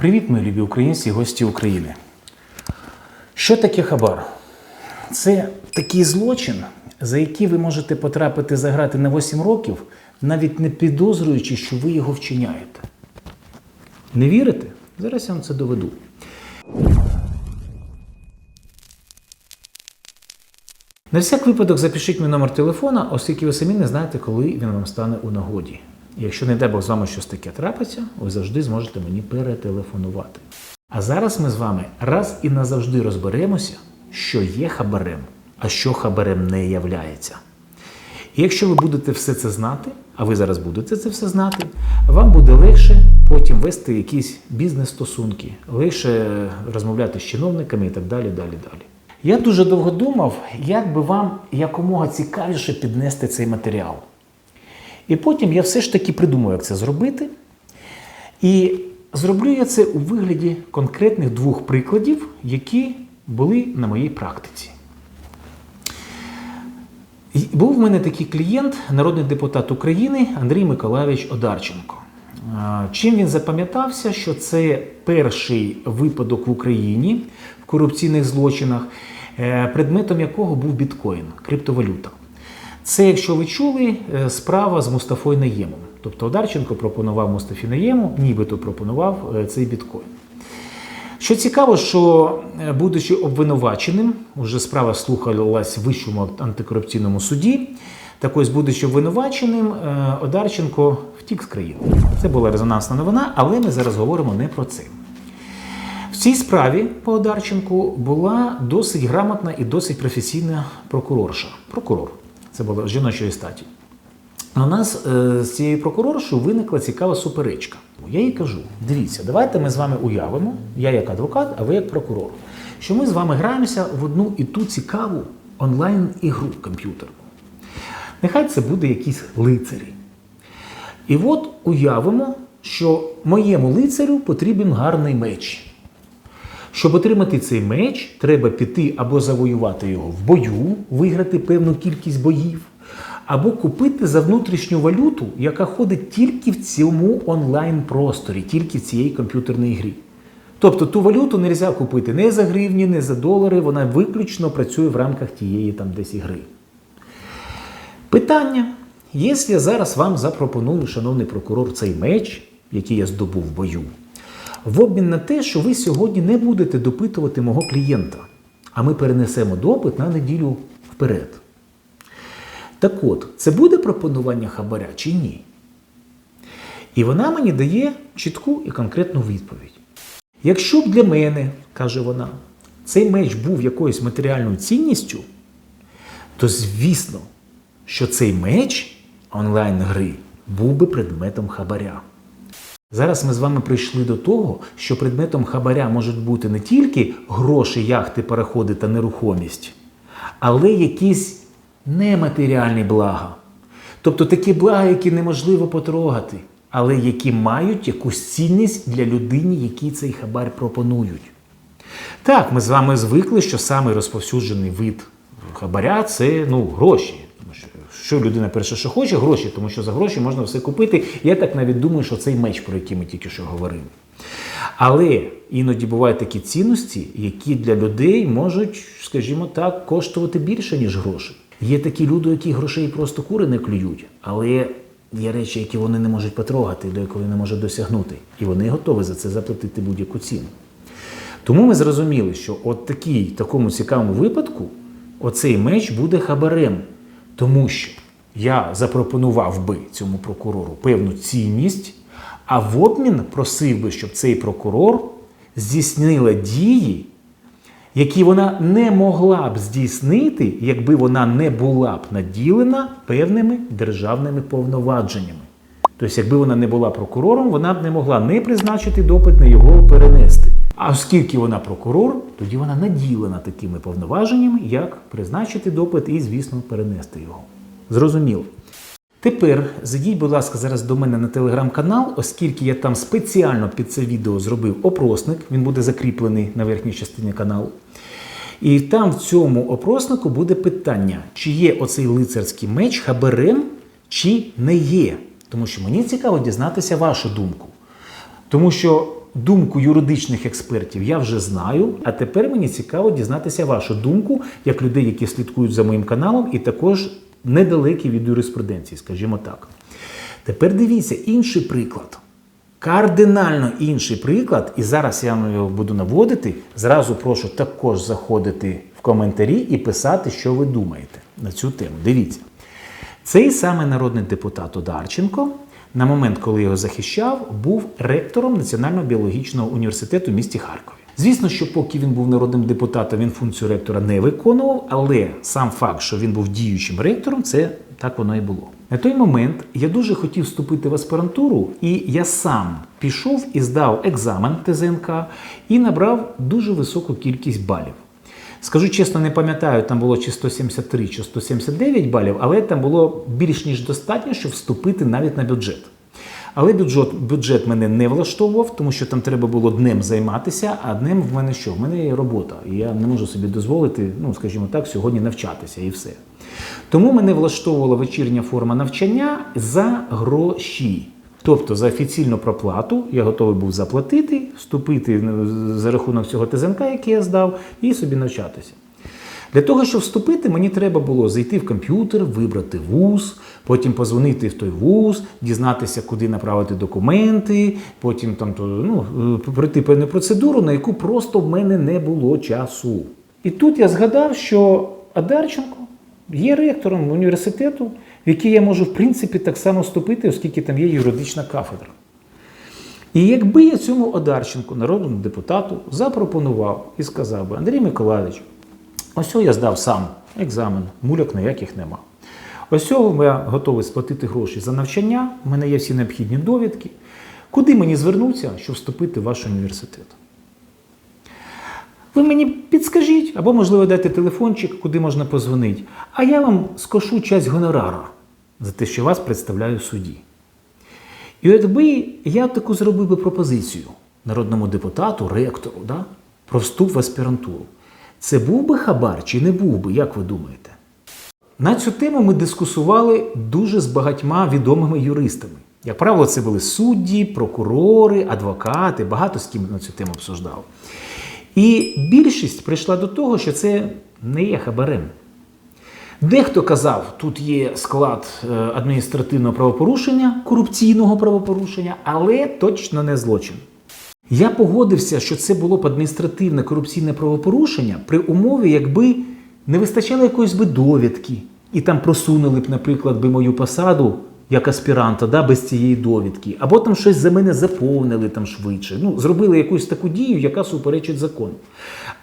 Привіт, мої любі українці і гості України. Що таке хабар? Це такий злочин, за який ви можете потрапити за грати на 8 років, навіть не підозрюючи, що ви його вчиняєте. Не вірите? Зараз я вам це доведу. На всяк випадок запишіть мій номер телефона, оскільки ви самі не знаєте, коли він вам стане у нагоді. Якщо не дай Бог з вами щось таке трапиться, ви завжди зможете мені перетелефонувати. А зараз ми з вами раз і назавжди розберемося, що є хабарем, а що хабарем не являється. І якщо ви будете все це знати, а ви зараз будете це все знати, вам буде легше потім вести якісь бізнес-стосунки, легше розмовляти з чиновниками і так далі, далі, далі. Я дуже довго думав, як би вам якомога цікавіше піднести цей матеріал. І потім я все ж таки придумав, як це зробити. І зроблю я це у вигляді конкретних двох прикладів, які були на моїй практиці. Був в мене такий клієнт, народний депутат України Андрій Миколайович Одарченко. Чим він запам'ятався, що це перший випадок в Україні в корупційних злочинах, е, предметом якого був біткоін, криптовалюта. Це, якщо ви чули, е, справа з Мустафою Наємом. Тобто Одарченко пропонував Мустафі Наєму, нібито пропонував е, цей біткоін. Що цікаво, що е, будучи обвинуваченим, уже справа слухалась в Вищому антикорупційному суді. Так ось, будучи обвинуваченим, Одарченко втік з країни. Це була резонансна новина, але ми зараз говоримо не про це. В цій справі по Одарченку була досить грамотна і досить професійна прокурорша. Прокурор. Це була з жіночої статі. У нас е, з цією прокуроршою виникла цікава суперечка. Я їй кажу: дивіться, давайте ми з вами уявимо, я як адвокат, а ви як прокурор, що ми з вами граємося в одну і ту цікаву онлайн-ігру комп'ютерну. Нехай це буде якісь лицарі. І от уявимо, що моєму лицарю потрібен гарний меч. Щоб отримати цей меч, треба піти або завоювати його в бою, виграти певну кількість боїв, або купити за внутрішню валюту, яка ходить тільки в цьому онлайн-просторі, тільки в цієї комп'ютерній грі. Тобто ту валюту не можна купити не за гривні, не за долари, вона виключно працює в рамках тієї там десь ігри. Питання: якщо я зараз вам запропоную, шановний прокурор, цей меч, який я здобув в бою, в обмін на те, що ви сьогодні не будете допитувати мого клієнта, а ми перенесемо допит на неділю вперед. Так от, це буде пропонування хабаря чи ні? І вона мені дає чітку і конкретну відповідь. Якщо б для мене, каже вона, цей меч був якоюсь матеріальною цінністю, то звісно, що цей меч онлайн-гри був би предметом хабаря. Зараз ми з вами прийшли до того, що предметом хабаря можуть бути не тільки гроші, яхти, переходи та нерухомість, але якісь нематеріальні блага. Тобто такі блага, які неможливо потрогати, але які мають якусь цінність для людини, якій цей хабар пропонують. Так, ми з вами звикли, що самий розповсюджений вид хабаря це ну, гроші. Тому що, що людина перше, що хоче, гроші, тому що за гроші можна все купити. Я так навіть думаю, що цей меч, про який ми тільки що говорили. Але іноді бувають такі цінності, які для людей можуть, скажімо так, коштувати більше, ніж гроші. Є такі люди, які грошей просто кури не клюють, але є речі, які вони не можуть потрогати, до якої не можуть досягнути. І вони готові за це заплатити будь-яку ціну. Тому ми зрозуміли, що от такий, такому цікавому випадку оцей меч буде хабарем, тому що я запропонував би цьому прокурору певну цінність, а в обмін просив би, щоб цей прокурор здійснила дії, які вона не могла б здійснити, якби вона не була б наділена певними державними повноваженнями. Тобто, якби вона не була прокурором, вона б не могла не призначити допит, не його перенести. А оскільки вона прокурор, тоді вона наділена такими повноваженнями, як призначити допит і, звісно, перенести його. Зрозуміло. Тепер зайдіть, будь ласка, зараз до мене на телеграм-канал, оскільки я там спеціально під це відео зробив опросник, він буде закріплений на верхній частині каналу. І там в цьому опроснику буде питання, чи є оцей лицарський меч хабарем, чи не є. Тому що мені цікаво дізнатися вашу думку. Тому що думку юридичних експертів я вже знаю. А тепер мені цікаво дізнатися вашу думку, як людей, які слідкують за моїм каналом, і також недалекі від юриспруденції, скажімо так. Тепер дивіться інший приклад. Кардинально інший приклад, і зараз я вам його буду наводити. Зразу прошу також заходити в коментарі і писати, що ви думаєте на цю тему. Дивіться. Цей самий народний депутат Одарченко, на момент, коли його захищав, був ректором Національного біологічного університету в місті Харкові. Звісно, що поки він був народним депутатом, він функцію ректора не виконував, але сам факт, що він був діючим ректором, це так воно і було. На той момент я дуже хотів вступити в аспірантуру, і я сам пішов і здав екзамен ТЗНК і набрав дуже високу кількість балів. Скажу чесно, не пам'ятаю, там було чи 173, чи 179 балів, але там було більш ніж достатньо, щоб вступити навіть на бюджет. Але бюджет, бюджет мене не влаштовував, тому що там треба було днем займатися, а днем в мене що? В мене є робота. І я не можу собі дозволити, ну скажімо так, сьогодні навчатися і все. Тому мене влаштовувала вечірня форма навчання за гроші. Тобто за офіційну проплату я готовий був заплатити, вступити за рахунок цього ТЗНК, який я здав, і собі навчатися. Для того, щоб вступити, мені треба було зайти в комп'ютер, вибрати вуз, потім позвонити в той вуз, дізнатися, куди направити документи, потім там то, ну, пройти певну процедуру, на яку просто в мене не було часу. І тут я згадав, що Адарченко є ректором університету, в який я можу, в принципі, так само вступити, оскільки там є юридична кафедра. І якби я цьому Одарченку, народному депутату, запропонував і сказав би, Андрій Миколаївич, ось я здав сам екзамен, муляк ніяких нема. Ось цього я готовий сплатити гроші за навчання, у мене є всі необхідні довідки. Куди мені звернутися, щоб вступити в ваш університет? Ви мені підскажіть, або, можливо, дайте телефончик, куди можна позвонити. А я вам скошу часть гонорара за те, що вас представляю в суді. І от якби я таку зробив би пропозицію народному депутату, ректору, да, про вступ в аспірантуру, це був би хабар чи не був би, як ви думаєте? На цю тему ми дискусували дуже з багатьма відомими юристами. Як правило, це були судді, прокурори, адвокати, багато з ким на цю тему обсуждав. І більшість прийшла до того, що це не є хабарем. Дехто казав, тут є склад е, адміністративного правопорушення, корупційного правопорушення, але точно не злочин. Я погодився, що це було б адміністративне корупційне правопорушення при умові, якби не вистачало якоїсь би довідки, і там просунули б, наприклад, би мою посаду як аспіранта, да, без цієї довідки, або там щось за мене заповнили там швидше. Ну, зробили якусь таку дію, яка суперечить закону.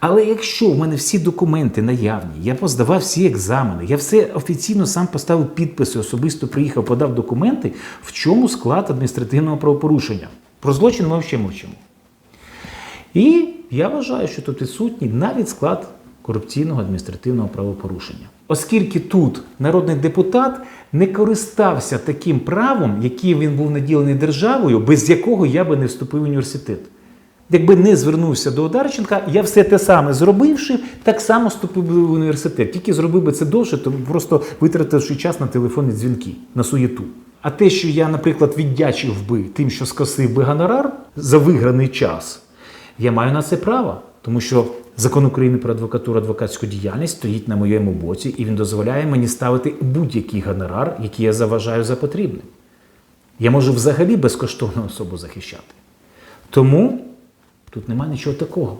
Але якщо в мене всі документи наявні, я поздавав всі екзамени, я все офіційно сам поставив підписи, особисто приїхав, подав документи, в чому склад адміністративного правопорушення? Про злочин ми ще мовчимо. І я вважаю, що тут відсутній навіть склад корупційного адміністративного правопорушення. Оскільки тут народний депутат не користався таким правом, яким він був наділений державою, без якого я би не вступив в університет. Якби не звернувся до Одарченка, я все те саме зробивши, так само вступив би в університет. Тільки зробив би це довше, то просто витративши час на телефонні дзвінки, на суєту. А те, що я, наприклад, віддячив би тим, що скосив би гонорар за виграний час, я маю на це право, тому що закон України про адвокатуру, адвокатську діяльність стоїть на моєму боці, і він дозволяє мені ставити будь-який гонорар, який я заважаю за потрібне. Я можу взагалі безкоштовно особу захищати. Тому тут немає нічого такого.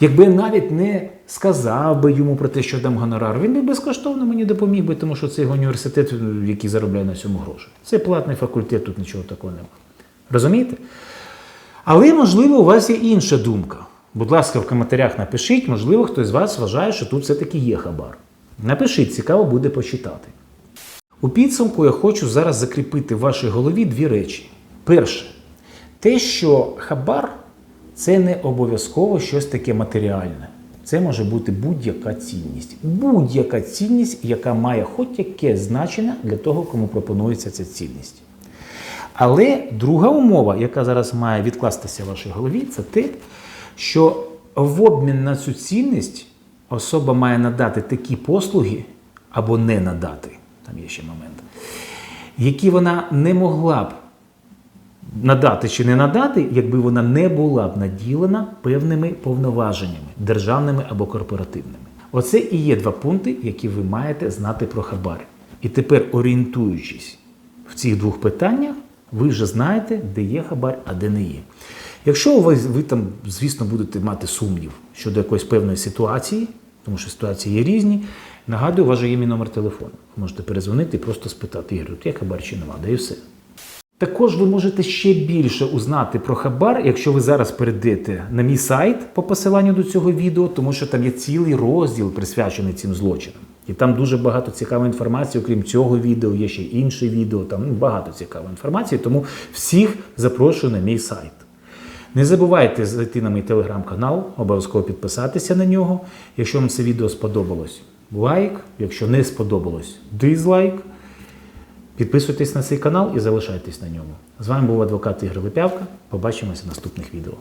Якби я навіть не сказав би йому про те, що дам гонорар, він би безкоштовно мені допоміг би, тому що це його університет, який заробляє на цьому гроші. Це платний факультет, тут нічого такого немає. Розумієте? Але, можливо, у вас є інша думка. Будь ласка, в коментарях напишіть, можливо, хтось з вас вважає, що тут все-таки є хабар. Напишіть, цікаво буде почитати. У підсумку я хочу зараз закріпити в вашій голові дві речі. Перше, те, що хабар це не обов'язково щось таке матеріальне. Це може бути будь-яка цінність. Будь-яка цінність, яка має хоч яке значення для того, кому пропонується ця цінність. Але друга умова, яка зараз має відкластися в вашій голові, це те, що в обмін на цю цінність особа має надати такі послуги або не надати, там є ще момент, які вона не могла б надати чи не надати, якби вона не була б наділена певними повноваженнями державними або корпоративними. Оце і є два пункти, які ви маєте знати про хабар. І тепер, орієнтуючись в цих двох питаннях, ви вже знаєте, де є хабар, а де не є. Якщо ви, ви там, звісно, будете мати сумнів щодо якоїсь певної ситуації, тому що ситуації є різні, нагадую, у вас же є мій номер телефону. Ви можете перезвонити і просто спитати, Ігор, тут є хабар чи нема, да і все. Також ви можете ще більше узнати про хабар, якщо ви зараз перейдете на мій сайт по посиланню до цього відео, тому що там є цілий розділ присвячений цим злочинам. І там дуже багато цікавої інформації, окрім цього відео, є ще інше відео, там ну, багато цікавої інформації, тому всіх запрошую на мій сайт. Не забувайте зайти на мій телеграм-канал, обов'язково підписатися на нього. Якщо вам це відео сподобалось, лайк. Якщо не сподобалось, дизлайк. Підписуйтесь на цей канал і залишайтесь на ньому. З вами був адвокат Ігор Липявка. Побачимося в наступних відео.